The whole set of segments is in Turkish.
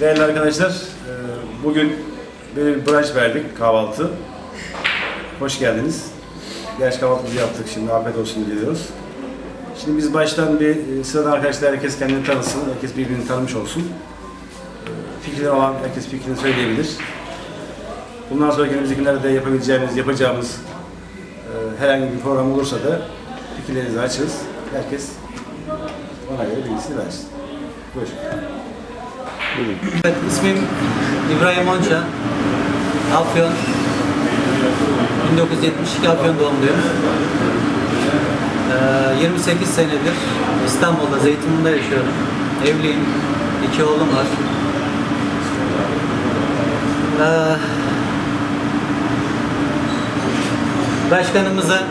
Değerli arkadaşlar, e, bugün bir brunch verdik, kahvaltı. Hoş geldiniz. Gerçi kahvaltımızı yaptık, şimdi afiyet olsun diliyoruz. Şimdi biz baştan bir e, sıradan arkadaşlar herkes kendini tanısın, herkes birbirini tanımış olsun. E, Fikri olan herkes fikrini söyleyebilir. Bundan sonra önümüzdeki günlerde yapabileceğimiz, yapacağımız herhangi bir program olursa da fikirlerinizi açığız. Herkes ona göre bilgisini versin. Buyurun. Evet, ismim İbrahim Onça. Afyon. 1972 Afyon doğumluyum. Ee, 28 senedir İstanbul'da, Zeytinburnu'nda yaşıyorum. Evliyim. İki oğlum var. Ee, başkanımıza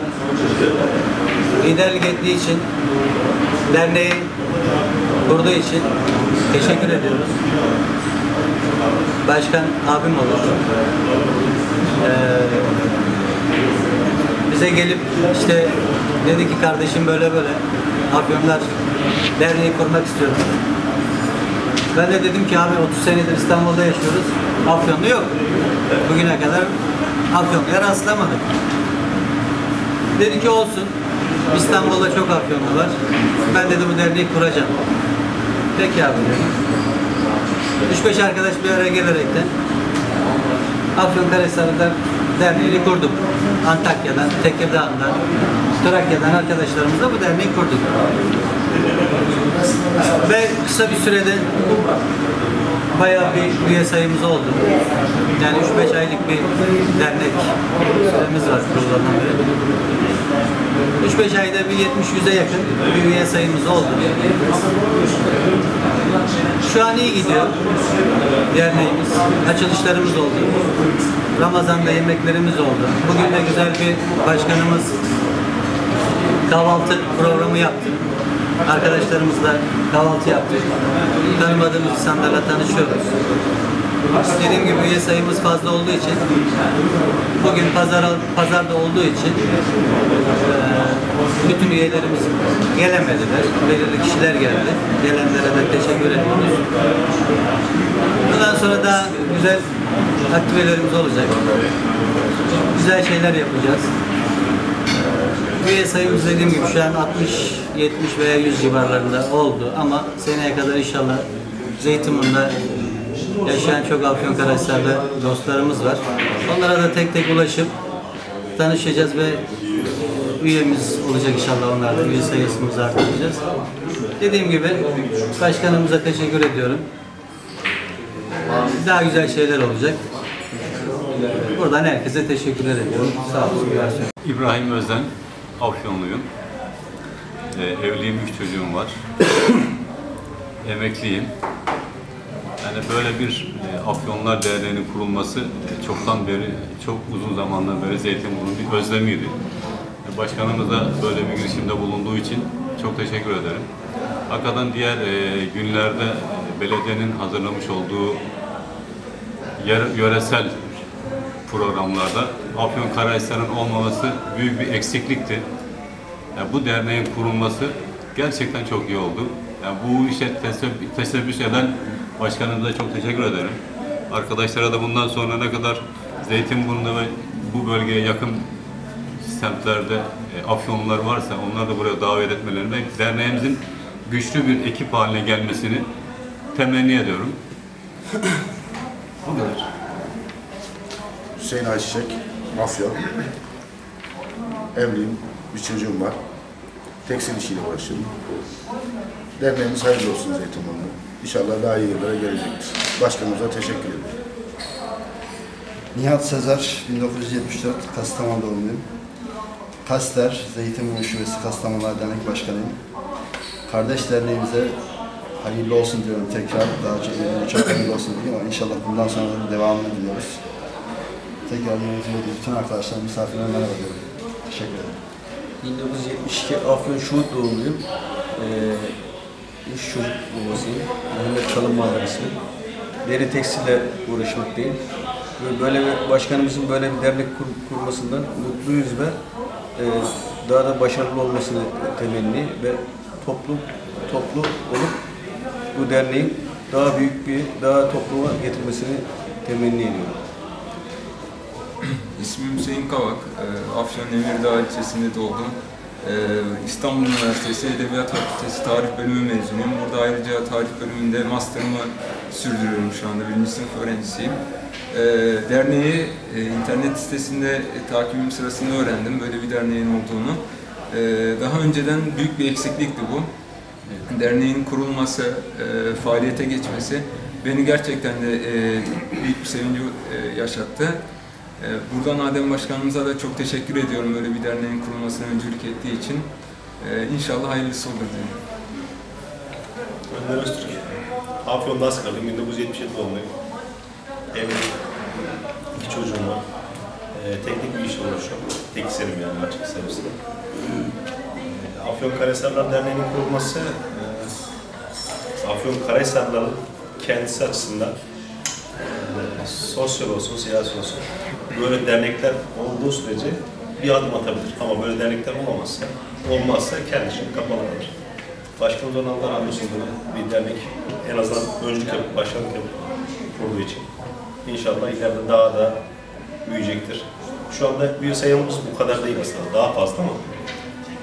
liderlik ettiği için, derneği kurduğu için teşekkür ediyoruz. Başkan abim olur. Ee, bize gelip işte dedi ki kardeşim böyle böyle Afyonlar Derneği kurmak istiyorum. Ben de dedim ki abi 30 senedir İstanbul'da yaşıyoruz. Afyon'da yok. Bugüne kadar Afyonlu'ya rastlamadık. Dedi ki olsun. İstanbul'da çok Afyonlu var. Ben dedi bu derneği kuracağım. Dedim. 3-5 arkadaş bir araya gelerekten Afyonkarahisar'da derneğini kurduk. Antakya'dan, Tekirdağ'dan, Trakya'dan arkadaşlarımızla bu derneği kurduk. Ve kısa bir sürede bayağı bir üye sayımız oldu. Yani 3-5 aylık bir dernek süremiz var kurulduğundan beri. 3-5 ayda bir 70-100'e yakın bir üye sayımız oldu. Şu an iyi gidiyor derneğimiz. Açılışlarımız oldu. Ramazan'da yemeklerimiz oldu. Bugün de güzel bir başkanımız kahvaltı programı yaptı. Arkadaşlarımızla kahvaltı yaptık. Tanımadığımız insanlarla tanışıyoruz. Dediğim gibi üye sayımız fazla olduğu için bugün pazar, pazarda olduğu için bütün üyelerimiz gelemediler. Belirli kişiler geldi. Gelenlere de teşekkür ediyoruz. Bundan sonra daha güzel aktivelerimiz olacak. Güzel şeyler yapacağız. Üye sayımız dediğim gibi şu an 60, 70 veya 100 civarlarında oldu ama seneye kadar inşallah Zeytinburnu'nda yaşayan çok Afyonkarahisar'da dostlarımız var. Onlara da tek tek ulaşıp tanışacağız ve üyemiz olacak inşallah onlarla. Üye sayısımızı artıracağız. Dediğim gibi başkanımıza teşekkür ediyorum. Daha güzel şeyler olacak. Buradan herkese teşekkürler ediyorum. Sağ olsun. İbrahim Özden, Afyonluyum. Ee, evliyim, üç çocuğum var. Emekliyim. Yani böyle bir e, Afyonlar Derneği'nin kurulması e, çoktan beri, çok uzun zamandan beri Zeytinburnu'nun bir özlemiydi. E, Başkanımız da böyle bir girişimde bulunduğu için çok teşekkür ederim. Hakikaten diğer e, günlerde e, belediyenin hazırlamış olduğu yer- yöresel programlarda Afyonkarahisar'ın olmaması büyük bir eksiklikti. Yani bu derneğin kurulması gerçekten çok iyi oldu. Yani bu işe teseb- teşebbüs eden başkanımıza çok teşekkür ederim. Arkadaşlara da bundan sonra ne kadar Zeytinburnu'nda ve bu bölgeye yakın semtlerde e, Afyonlular varsa onları da buraya davet etmelerini ve derneğimizin güçlü bir ekip haline gelmesini temenni ediyorum. Bu kadar. Hüseyin Ayçiçek, Afyon. Evliyim, bir çocuğum var. Tekstil işiyle uğraşıyorum. Derneğimiz hayırlı olsun Zeytinburnu. İnşallah daha iyi yerlere gelecektir. Başkanımıza teşekkür ederim. Nihat Sezer, 1974 Kastamonu doğumluyum. Kaster, Zeytinburnu Şubesi Kastamonu Dernek Başkanıyım. Kardeş derneğimize hayırlı olsun diyorum tekrar. Daha çok, çok hayırlı olsun diliyorum ama inşallah bundan sonra da devamını diliyoruz. Tekrar yönetime de bütün arkadaşlar, misafirlerime merhaba diyorum. Teşekkür ederim. 1972 Afyon Şuhut doğumluyum. Ee, üç çocuk babasıyım. Mehmet Kalınmağlar ismi. Deri tekstille uğraşmaktayım. Ve Böyle bir başkanımızın böyle bir dernek kur- kurmasından mutluyuz ve e, daha da başarılı olmasını temenni ve toplu toplu olup bu derneğin daha büyük bir, daha topluma getirmesini temenni ediyorum. İsmim Hüseyin Kavak. Ee, Afyon Emirdağ ilçesinde doğdum. Ee, İstanbul Üniversitesi Edebiyat Fakültesi Tarih Bölümü mezunuyum. Burada ayrıca tarih bölümünde master'ımı sürdürüyorum şu anda. Birinci sınıf öğrencisiyim. Ee, derneği e, internet sitesinde e, takibim sırasında öğrendim böyle bir derneğin olduğunu. Daha önceden büyük bir eksiklikti bu. Derneğin kurulması, e, faaliyete geçmesi beni gerçekten de e, büyük bir sevinci yaşattı. Ee, Buradan Adem Başkanımıza da çok teşekkür ediyorum böyle bir derneğin kurulmasına öncülük ettiği için. Ee, İnşallah hayırlısı olur diyorum. Önder Öztürk. Afyon'da askerdim. 1977 doğumluyum. Evliyim. İki çocuğum var. Ee, teknik bir işle uğraşıyorum. Teknisyenim yani açık serviste. Ee, Afyon Karahisarlar Derneği'nin kurulması e, Afyon Karahisarların kendisi açısından sosyal olsun, siyasi olsun böyle dernekler olduğu sürece bir adım atabilir. Ama böyle dernekler olamazsa, olmazsa kendi için kapalı kalır. Başkanımız ona Allah razı bir dernek en azından öncülük yapıp, başkanlık yapıp kurduğu için. İnşallah ileride daha da büyüyecektir. Şu anda üye sayımız bu kadar değil aslında, daha fazla ama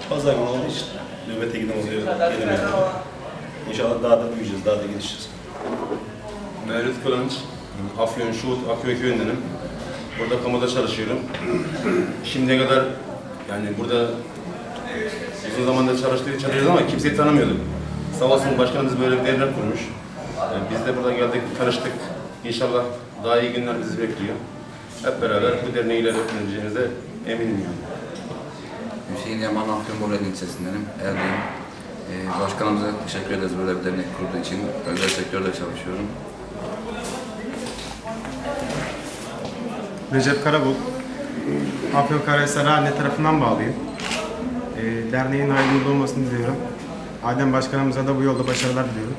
pazar günü olduğu için nöbete giden oluyor, gelemiyor. İnşallah daha da büyüyeceğiz, daha da gelişeceğiz. Mevlüt Kılınç, Afyon Şuhut, Akköy köyündenim. Burada kamuda çalışıyorum. Şimdiye kadar yani burada uzun zamandır çalıştığı çalışıyoruz ama kimseyi tanımıyorduk. Sağ başkanımız böyle bir dernek kurmuş. Yani biz de burada geldik, tanıştık. İnşallah daha iyi günler bizi bekliyor. Hep beraber bu derneği ilerleteceğimize eminim yani. Hüseyin Yaman Afyon ilçesindenim. Erdoğan. Ee, başkanımıza teşekkür ederiz böyle bir dernek kurduğu için. Özel sektörde çalışıyorum. Recep Karabul. Afyonkarahisar'a anne tarafından bağlıyım. Ee, derneğin hayırlı olmasını diliyorum. Adem Başkanımıza da bu yolda başarılar diliyorum.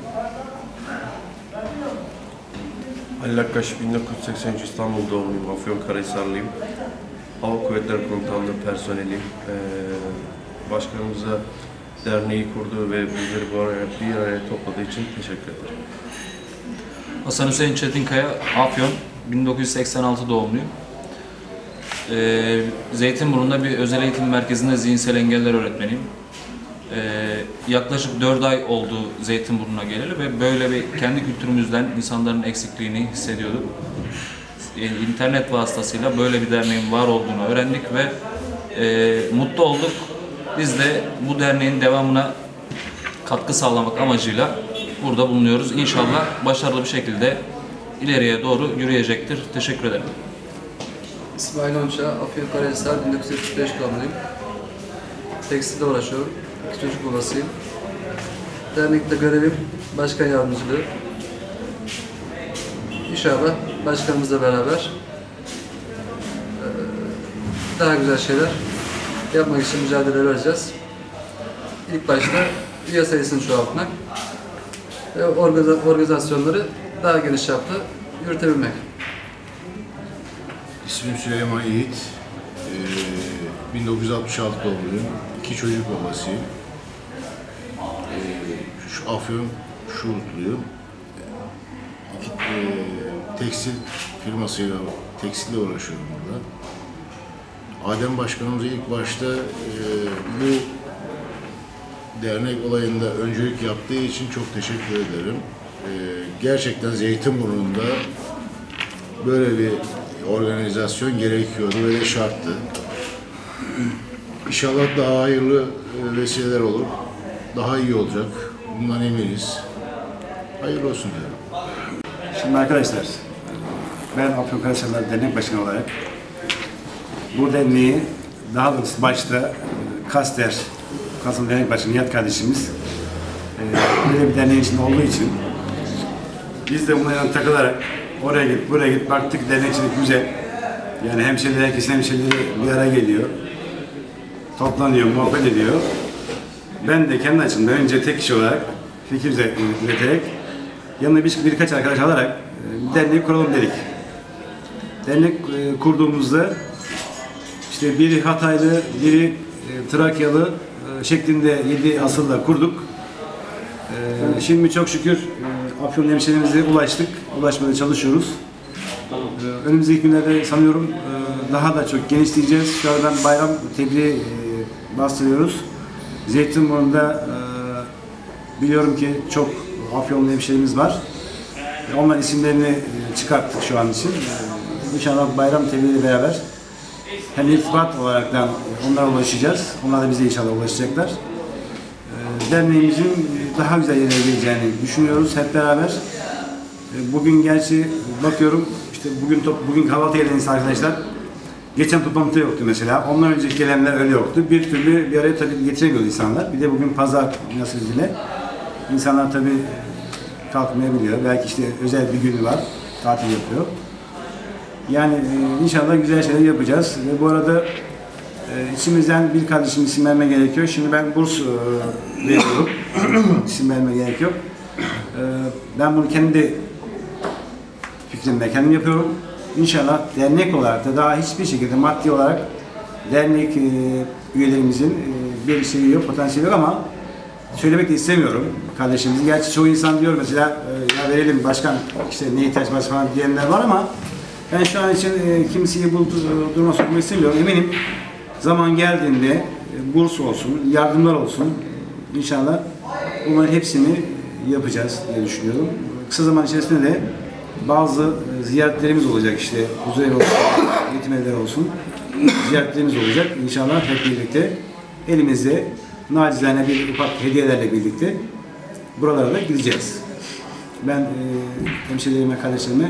Ali Akkaş, 1983 İstanbul doğumluyum, Afyonkarahisarlıyım. Hava Kuvvetleri Komutanlığı personeliyim. Ee, başkanımıza derneği kurduğu ve bizleri bu araya, bir araya topladığı için teşekkür ederim. Hasan Hüseyin Çetinkaya, Afyon, 1986 doğumluyum. Ee, Zeytinburnu'nda bir özel eğitim merkezinde zihinsel engeller öğretmeniyim. Ee, yaklaşık 4 ay oldu Zeytinburnu'na geleli ve böyle bir kendi kültürümüzden insanların eksikliğini hissediyorduk. Ee, İnternet vasıtasıyla böyle bir derneğin var olduğunu öğrendik ve e, mutlu olduk. Biz de bu derneğin devamına katkı sağlamak amacıyla burada bulunuyoruz. İnşallah başarılı bir şekilde ileriye doğru yürüyecektir. Teşekkür ederim. İsmail Onça, Afyonkarahisar 1975 doğumluyum. Tekstilde uğraşıyorum. İki çocuk babasıyım. Dernekte görevim başkan yardımcılığı. İnşallah başkanımızla beraber daha güzel şeyler yapmak için mücadele vereceğiz. İlk başta üye sayısını çoğaltmak ve organiza- organizasyonları daha geniş çapta yürütebilmek. İsmim Süleyman Yiğit. Ee, 1966 doğumluyum. İki çocuk babasıyım. Ee, şu Afyon Şurutluyum. İki, ee, tekstil firmasıyla, tekstille uğraşıyorum burada. Adem Başkanımıza ilk başta ee, bu dernek olayında öncülük yaptığı için çok teşekkür ederim. Ee, gerçekten Zeytinburnu'nda böyle bir organizasyon gerekiyordu ve şarttı. İnşallah daha hayırlı e, vesileler olur. Daha iyi olacak. Bundan eminiz. Hayırlı olsun diyorum. Şimdi arkadaşlar, ben Afyonkarahisarlar Dernek Başkanı olarak bu derneği daha doğrusu başta e, Kaster, Kasım Dernek Başkanı Nihat kardeşimiz e, böyle bir derneğin içinde olduğu için biz de buna yani takılarak oraya git, buraya git, baktık dernekçilik güzel. Yani hemşehriler, herkes hemşehrileri bir araya geliyor. Toplanıyor, muhabbet ediyor. Ben de kendi açımdan önce tek kişi olarak fikir üreterek yanına bir, birkaç arkadaş alarak e, bir dernek kuralım dedik. Dernek e, kurduğumuzda işte biri Hataylı, biri e, Trakyalı şeklinde yedi asılla kurduk. Şimdi çok şükür Afyon hemşehrimize ulaştık. Ulaşmaya çalışıyoruz. Ee, önümüzdeki günlerde sanıyorum e, daha da çok genişleyeceğiz. Şu anda bayram tebliği e, bastırıyoruz. Zeytinburnu'nda e, biliyorum ki çok Afyonlu hemşehrimiz var. Onların isimlerini e, çıkarttık şu an için. E, İnşallah bayram tebliğiyle beraber hem irtibat olaraktan onlara ulaşacağız. Onlar da bize inşallah ulaşacaklar. E, Derneğimizin daha güzel yerlere geleceğini düşünüyoruz hep beraber. E, Bugün gerçi bakıyorum işte bugün top, bugün kahvaltı geleniz arkadaşlar. Geçen toplantıda yoktu mesela. Ondan önceki gelenler öyle yoktu. Bir türlü bir araya tabii getiremiyordu insanlar. Bir de bugün pazar nasıl dile. İnsanlar tabii kalkmayabiliyor. Belki işte özel bir günü var. Tatil yapıyor. Yani e, inşallah güzel şeyler yapacağız. Ve bu arada e, içimizden bir kardeşim isim verme gerekiyor. Şimdi ben burs e, veriyorum. isim verme gerek yok. Ben bunu kendi fikrimle kendim yapıyorum. İnşallah dernek olarak da daha hiçbir şekilde maddi olarak dernek e, üyelerimizin e, bir şeyi yok, potansiyeli yok ama söylemek de istemiyorum kardeşimizin. Gerçi çoğu insan diyor mesela e, ya verelim başkan işte ne ihtiyaç falan diyenler var ama ben şu an için e, kimseyi bu du- duruma sokmak istemiyorum. Eminim zaman geldiğinde e, burs olsun, yardımlar olsun inşallah bunların hepsini yapacağız diye düşünüyorum. Kısa zaman içerisinde de bazı e, ziyaretlerimiz olacak işte huzurevi olsun, yetim evleri olsun ziyaretlerimiz olacak. İnşallah hep birlikte elimizde nacizane bir ufak hediyelerle birlikte buralara da gideceğiz. Ben e, hemşehrilerime, kardeşlerime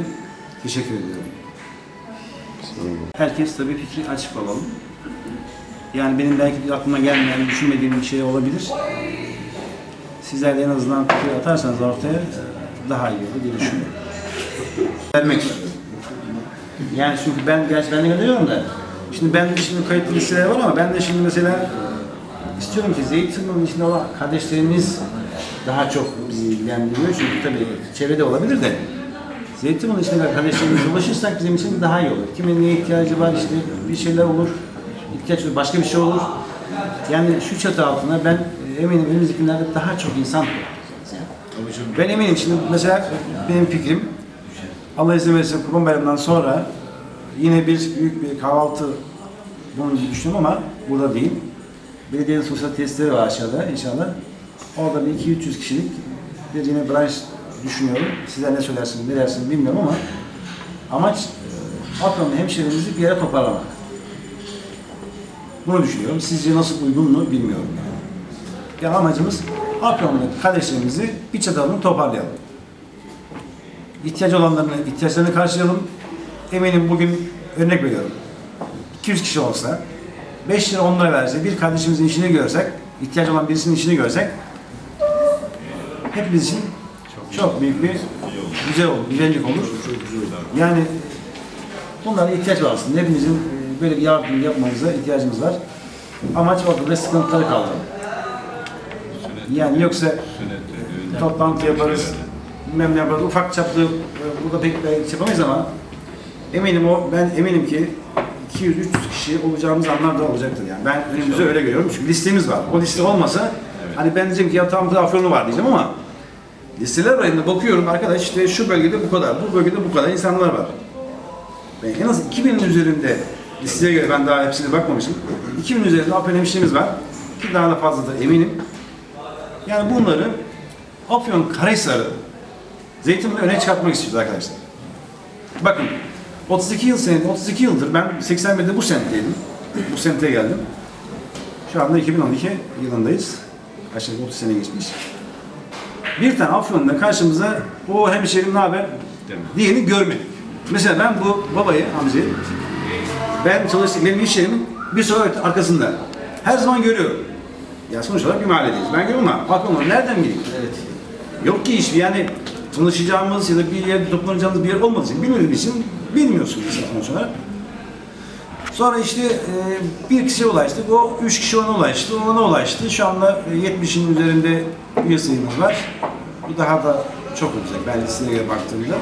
teşekkür ediyorum. Herkes tabii fikri açık olalım. Yani benim belki aklıma gelmeyen, düşünmediğim bir şey olabilir. Sizler de en azından fikir atarsanız ortaya e, daha iyi olur diye düşünüyorum. Vermek. Yani çünkü ben, gerçi ben de görüyorum da, şimdi ben de şimdi kayıtlı listeler var ama ben de şimdi mesela istiyorum ki Zeytinburnu içinde olan kardeşlerimiz daha çok ilgilendiriyor. Çünkü tabii çevrede olabilir de Zeytinburnu içinde kardeşlerimize ulaşırsak bizim için daha iyi olur. Kimin neye ihtiyacı var işte bir şeyler olur, ihtiyaç olur, başka bir şey olur. Yani şu çatı altında ben eminim önümüzdeki günlerde daha çok insan ben eminim şimdi mesela benim fikrim Allah izin verirse Kurban Bayramı'ndan sonra yine bir büyük bir kahvaltı bunu düşünüyorum ama burada değil. Belediyenin sosyal tesisleri var aşağıda inşallah. Orada bir 200-300 kişilik bir yine branş düşünüyorum. Sizler ne söylersiniz, ne dersiniz bilmiyorum ama amaç e, Afyon'da hemşehrimizi bir yere toparlamak. Bunu düşünüyorum. Sizce nasıl uygun mu bilmiyorum yani. Yani amacımız Afyon'daki kardeşlerimizi bir çatı altında toparlayalım. İhtiyaç olanlarını, ihtiyaçlarını karşılayalım. Eminim bugün örnek veriyorum. 200 kişi olsa 5 lira 10 lira verse bir kardeşimizin işini görsek, ihtiyaç olan birisinin işini görsek hepimiz için çok büyük bir güzel olur, güzellik olur. Yani bunlara ihtiyaç var aslında. Hepimizin e, böyle bir yardım yapmamıza ihtiyacımız var. Amaç ortada sıkıntıları kaldırmak. Yani yoksa toplantı yaparız, bilmem ne yaparız, ufak çaplı e, burada pek belki yapamayız ama eminim o, ben eminim ki 200-300 kişi olacağımız anlar da olacaktır yani. Ben önümüzde öyle görüyorum çünkü listemiz var. O liste olmasa hani ben diyeceğim ki ya burada Afyonlu var diyeceğim ama listeler var bakıyorum arkadaş işte şu bölgede bu kadar, bu bölgede bu kadar insanlar var. Ben en az 2000'in üzerinde listeye göre ben daha hepsine bakmamışım. 2000 üzerinde Afyon hemşehrimiz var ki daha da fazladır eminim. Yani bunları Afyon Karahisar'ı Zeytinburnu öne çıkartmak istiyoruz arkadaşlar. Bakın 32 yıl senin 32 yıldır ben 81'de bu semtteydim. Bu semte geldim. Şu anda 2012 yılındayız. Aşağı 30 sene geçmiş. Bir tane Afyon'da karşımıza o hemşehrim ne haber diyeni görmedik. Mesela ben bu babayı, amcayı ben çalıştığım benim iş yerimin bir sokak arkasında. Her zaman görüyorum. Ya sonuç olarak bir mahalledeyiz. Ben görüyorum ama Afyon'da nereden bileyim? Evet. Yok ki iş yani tanışacağımız ya da bir yerde toplanacağımız bir yer olmadığı için bilmediğim için bilmiyorsunuz sonuç olarak. Sonra işte e, bir kişiye ulaştık. O üç kişi ona ulaştı. Ona ulaştı. Şu anda e, 70'in üzerinde üye sayımız var. Bu daha da çok olacak ben listeye baktığımda.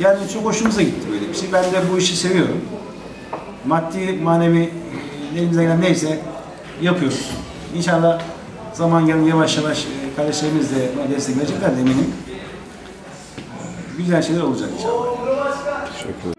Yani çok hoşumuza gitti böyle bir şey. Ben de bu işi seviyorum. Maddi, manevi e, elimizden gelen neyse yapıyoruz. İnşallah zaman gelince yavaş yavaş e, kardeşlerimiz de destek verecekler de eminim. Güzel şeyler olacak inşallah. Teşekkür.